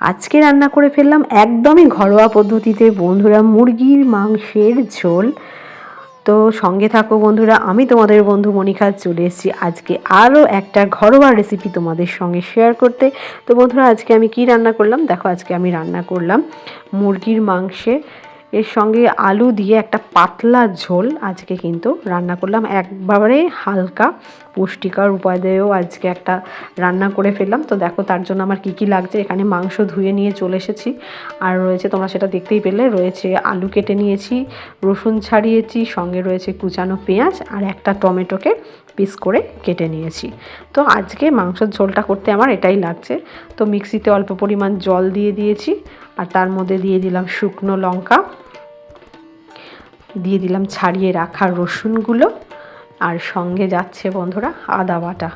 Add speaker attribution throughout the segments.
Speaker 1: আজকে রান্না করে ফেললাম একদমই ঘরোয়া পদ্ধতিতে বন্ধুরা মুরগির মাংসের ঝোল। তো সঙ্গে থাকো বন্ধুরা, আমি তোমাদের বন্ধু মনিকা চলে এসেছি। আজকে আরও একটা ঘরোয়া রেসিপি তোমাদের সঙ্গে শেয়ার করতে। তো বন্ধুরা, আজকে আমি কি রান্না করলাম? দেখো, আজকে আমি রান্না করলাম মুরগির মাংসের এর সঙ্গে আলু দিয়ে একটা পাতলা ঝোল আজকে কিন্তু রান্না করলাম। একবারে হালকা, পুষ্টিকর উপাদেয়ও আজকে একটা রান্না করে ফেললাম। তো দেখো তার জন্য আমার কি কি লাগছে। এখানে মাংস ধুয়ে নিয়ে চলে এসেছি। আর রয়েছে, তোমরা সেটা দেখতেই পেলে, রয়েছে আলু কেটে নিয়েছি, রসুন ছাড়িয়েছি, সঙ্গে রয়েছে কুচানো পেঁয়াজ আর একটা টমেটোকে পিস করে কেটে নিয়েছি। তো আজকে মাংসের ঝোলটা করতে আমার এটাই লাগছে। তো মিক্সিতে অল্প পরিমাণ জল দিয়ে দিয়েছি। আর তার মধ্যে দিয়ে দিলাম শুকনো লঙ্কা। দিয়ে দিলাম ছাড়িয়ে রাখা রসুনগুলো। আর সঙ্গে যাচ্ছে বন্ধুরা আদা বাটা।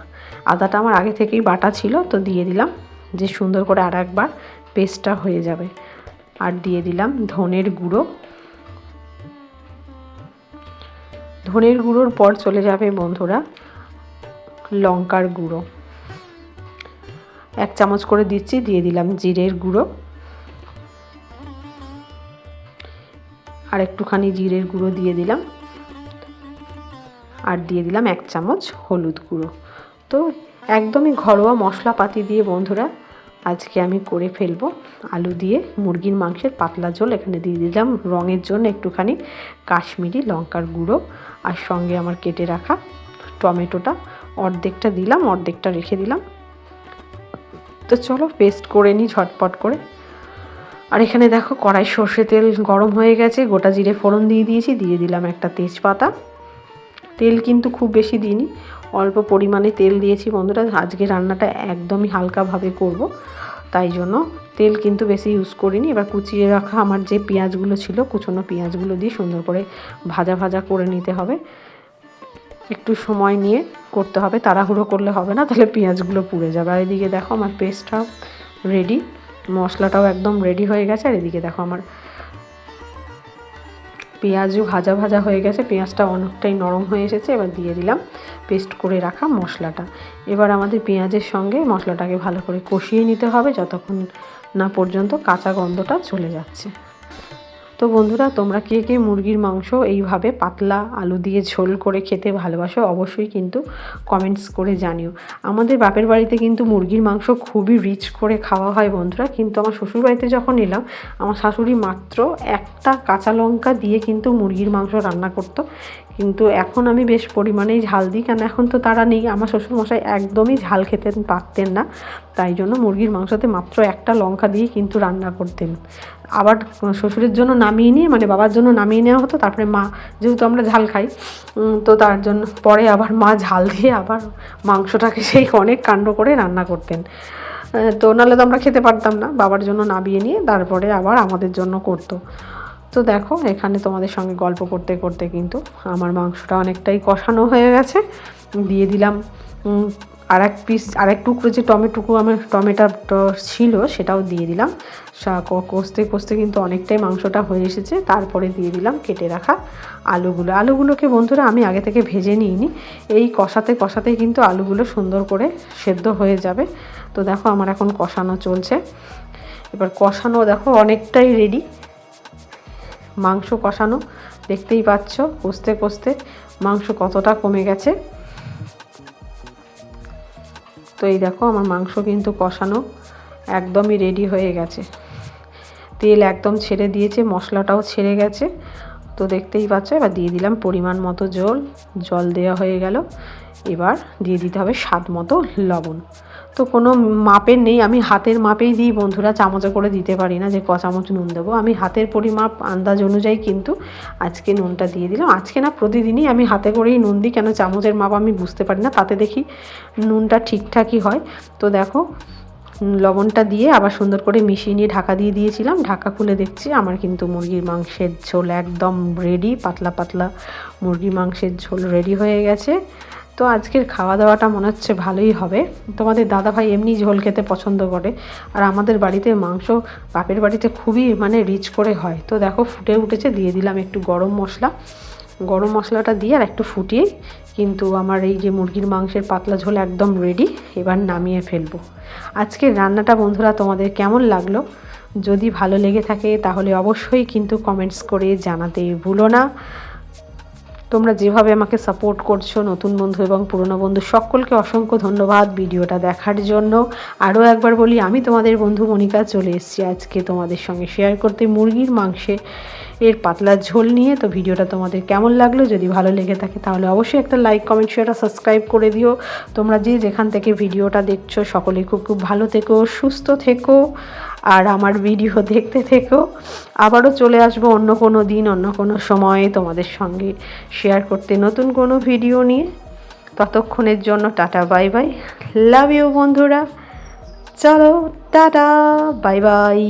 Speaker 1: আদাটা আমার আগে থেকেই বাটা ছিল, তো দিয়ে দিলাম যে সুন্দর করে আর একবার পেস্টটা হয়ে যাবে। আর দিয়ে দিলাম ধনের গুঁড়ো। ধনের গুঁড়োর পর চলে যাবে বন্ধুরা লঙ্কার গুঁড়ো। এক চামচ করে দিচ্ছি, দিয়ে দিলাম জিরের গুঁড়ো। আর একটুখানি জিরের গুঁড়ো দিয়ে দিলাম। আর দিয়ে দিলাম এক চামচ হলুদ গুঁড়ো। তো একদমই ঘরোয়া মশলাপাতি দিয়ে বন্ধুরা আজকে আমি করে ফেলব আলু দিয়ে মুরগির মাংসের পাতলা ঝোল। এখানে দিয়ে দিলাম রঙের জন্য একটুখানি কাশ্মীরি লঙ্কার গুঁড়ো আর সঙ্গে আমার কেটে রাখা টমেটোটা। অর্ধেকটা দিলাম, অর্ধেকটা রেখে দিলাম। তো চলো পেস্ট করে নিই ঝটপট করে। আর এখানে দেখো কড়াই সর্ষে তেল গরম হয়ে গেছে, গোটা জিরে ফোড়ন দিয়ে দিয়েছি, দিয়ে দিলাম একটা তেজপাতা। তেল কিন্তু খুব বেশি দিইনি, অল্প পরিমাণে তেল দিয়েছি বন্ধুরা, আজকে রান্নাটা একদমই হালকাভাবে করব, তাই জন্য তেল কিন্তু বেশি ইউজ করিনি। এবার কুচিয়ে রাখা আমার যে পেঁয়াজগুলো ছিল, কুচনো পেঁয়াজগুলো দিয়ে সুন্দর করে ভাজা ভাজা করে নিতে হবে। একটু সময় নিয়ে করতে হবে, তাড়াহুড়ো করলে হবে না, তাহলে পেঁয়াজগুলো পুড়ে যাবে। আর এদিকে দেখো আমার পেস্টটা রেডি মশলাটাও একদম রেডি হয়ে গেছে, আর এদিকে দেখো আমার পেঁয়াজও ভাজা ভাজা হয়ে গেছে, পেঁয়াজটা অনেকটাই নরম হয়ে এসেছে, এবার দিয়ে দিলাম পেস্ট করে রাখা মশলাটা। এবার আমাদের পেঁয়াজের সঙ্গে মশলাটাকে ভালো করে কষিয়ে নিতে হবে, যতক্ষণ না পর্যন্ত কাঁচা গন্ধটা চলে যাচ্ছে। তো বন্ধুরা, তোমরা কে কে মুরগির মাংস এইভাবে পাতলা আলু দিয়ে ঝোল করে খেতে ভালোবাসো অবশ্যই কিন্তু কমেন্টস করে জানিও। আমাদের বাপের বাড়িতে কিন্তু মুরগির মাংস খুবই রিচ করে খাওয়া হয় বন্ধুরা, কিন্তু আমার শ্বশুর বাড়িতে যখন এলাম, আমার শাশুড়ি মাত্র একটা কাঁচা লঙ্কা দিয়ে কিন্তু মুরগির মাংস রান্না করতো। কিন্তু এখন আমি বেশ পরিমাণেই ঝাল দিই, কেন এখন তো তারা নেই, আমার শ্বশুরমশাই একদমই ঝাল খেতে পারতেন না। তাই জন্য মুরগির মাংসতে মাত্র একটা লঙ্কা দিয়ে কিন্তু রান্না করতেন। আবার শ্বশুরের জন্য নামিয়ে নিয়ে মানে বাবার জন্য নামিয়ে নেওয়া হতো, তারপরে মা, যেহেতু আমরা ঝাল খাই তো তার জন্য পরে আবার মা ঝাল দিয়ে আবার মাংসটাকে সেই অনেক কাণ্ড করে রান্না করতেন। তো নাহলে তো আমরা খেতে পারতাম না, বাবার জন্য নামিয়ে নিয়ে তারপরে আবার আমাদের জন্য করতো। তো দেখো, এখানে তোমাদের সঙ্গে গল্প করতে করতে কিন্তু আমার মাংসটা অনেকটাই কষানো হয়ে গেছে। দিয়ে দিলাম আর এক পিস আর এক টুকরো যে টমেটোকু আমার টমেটো ছিল, সেটাও দিয়ে দিলাম। কষতে কষতে কিন্তু অনেকটাই মাংসটা হয়ে এসেছে। তারপরে দিয়ে দিলাম কেটে রাখা আলুগুলো। আলুগুলোকে বন্ধুরা আমি আগে থেকে ভেজে নিইনি। এই কষাতে কষাতে কিন্তু আলুগুলো সুন্দর করে সেদ্ধ হয়ে যাবে। তো দেখো আমার এখন কষানো চলছে। এবার কষানো দেখো অনেকটাই রেডি মাংস কষানো, দেখতেই পাচ্ছ, কষতে কষতে মাংস কতটা কমে গেছে। তো এই দেখো, আমার মাংস কিন্তু কষানো একদমই রেডি হয়ে গেছে। তেল একদম ছেড়ে দিয়েছে, মশলাটাও ছেড়ে গেছে। তো দেখতেই পাচ্ছ, এবার দিয়ে দিলাম পরিমাণ মতো জল। জল দেওয়া হয়ে গেল। এবার দিয়ে দিতে হবে স্বাদ মতো লবণ। তো কোনো মাপের নেই, আমি হাতের মাপেই দিই বন্ধুরা, চামচে করে দিতে পারি না যে ক চামচ নুন দেবো। আমি হাতের পরিমাপ আন্দাজ অনুযায়ী কিন্তু আজকে নুনটা দিয়ে দিলাম। আজকে না প্রতিদিনই আমি হাতে করেই নুন দিই, কেন চামচের মাপ আমি বুঝতে পারি না। তাতে দেখি নুনটা ঠিকঠাকই হয়। তো দেখো, লবণটা দিয়ে আবার সুন্দর করে মিশিয়ে নিয়ে ঢাকা দিয়ে দিয়েছিলাম। ঢাকা খুলে দেখছি, আমার কিন্তু মুরগির মাংসের ঝোল একদম রেডি পাতলা পাতলা মুরগির মাংসের ঝোল রেডি হয়ে গেছে। তো আজকের খাওয়া দাওয়াটা মনে হচ্ছে ভালোই হবে। তোমাদের দাদাভাই এমনি ঝোল খেতে পছন্দ করে। আর আমাদের বাড়িতে মাংস বাপের বাড়িতে খুবই মানে রিচ করে হয়। তো দেখো ফুটে উঠেছে, দিয়ে দিলাম একটু গরম মশলা। গরম মশলাটা দিয়ে আর একটু ফুটিয়ে কিন্তু আমার এই যে মুরগির মাংসের পাতলা ঝোল একদম রেডি এবার নামিয়ে ফেলব। আজকের রান্নাটা বন্ধুরা তোমাদের কেমন লাগল? যদি ভালো লেগে থাকে তাহলে অবশ্যই কিন্তু কমেন্টস করে জানাতে ভুলো না। তোমরা যেভাবে আমাকে সাপোর্ট করছ, নতুন বন্ধু এবং পুরনো বন্ধু, সকলকে অসংখ্য ধন্যবাদ ভিডিওটা দেখার জন্য। আরও একবার বলি, আমি তোমাদের বন্ধু মনিকা চলে এসেছি আজকে তোমাদের সঙ্গে শেয়ার করতে। মুরগির মাংসে এর পাতলা ঝোল নিয়ে। তো ভিডিওটা তোমাদের কেমন লাগল? যদি ভালো লেগে থাকে তাহলে অবশ্যই একটা লাইক কমেন্ট শেয়ারটা সাবস্ক্রাইব করে দিও। তোমরা যে যেখান থেকে ভিডিওটা দেখছ, সকলে খুব খুব ভালো থেকো, সুস্থ থেকো, আর আমার ভিডিও দেখতে থেকো। আবারও চলে আসব অন্য কোনো দিন, অন্য কোনো সময়ে তোমাদের সঙ্গে শেয়ার করতে নতুন কোনো ভিডিও নিয়ে। ততক্ষণের জন্য tata bye bye love you বন্ধুরা। চলো, টাটা বাই বাই